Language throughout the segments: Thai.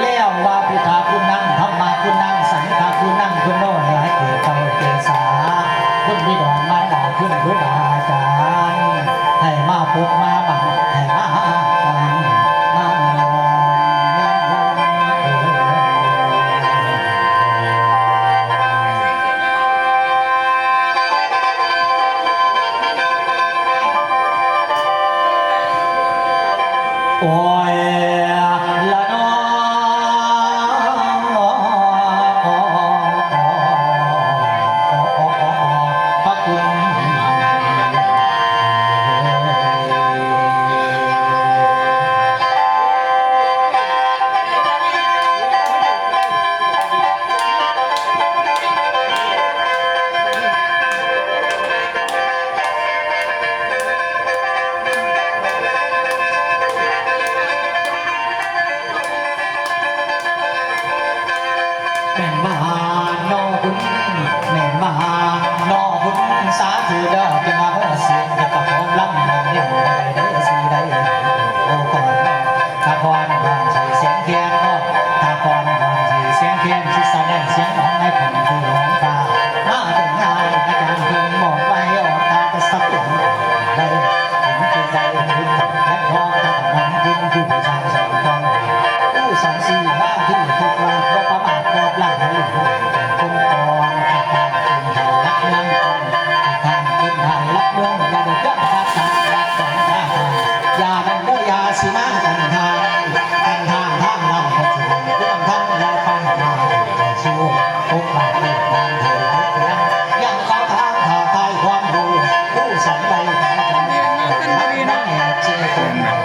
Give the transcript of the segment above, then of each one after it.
แล้วว่าพุทธาคุณนั่งธรรมาคุณนั่งสังฆาคุณนั่ง ขึ้นครูบาอจารให้มาพบมาบังให้มาหากันมาเมืองยังวงโอ้ย ยงสิเสียงของนายผมคือหลวงตามาถึงงานอาจารพิ่งบอกไว้ออกตาก็สักอย่างเผมคือใจคิดตกและร้องตาขมันคือผู้ชายสองคนผู้สองสี่ห้าที่ถูกลากว่าประมาทรอบหลังให้คนตอนอาการคนไทยรักเมือนอาการคนไทยรักเมืงอาดือ Amen.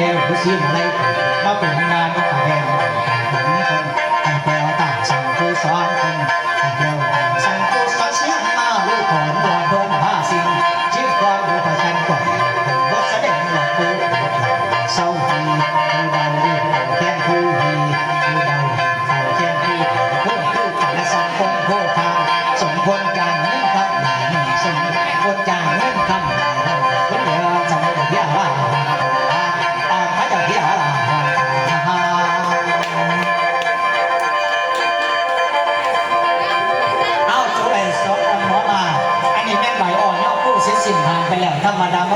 nghe một cái ở mà cũng là nó cả đèn cũng không cả bè tảng sông cô xoan không cả đầu tảng sông còn đoàn đông xin chiếc con lũ phải tranh quẩy cũng có sẽ là cô sau khi ถ้ามาดาม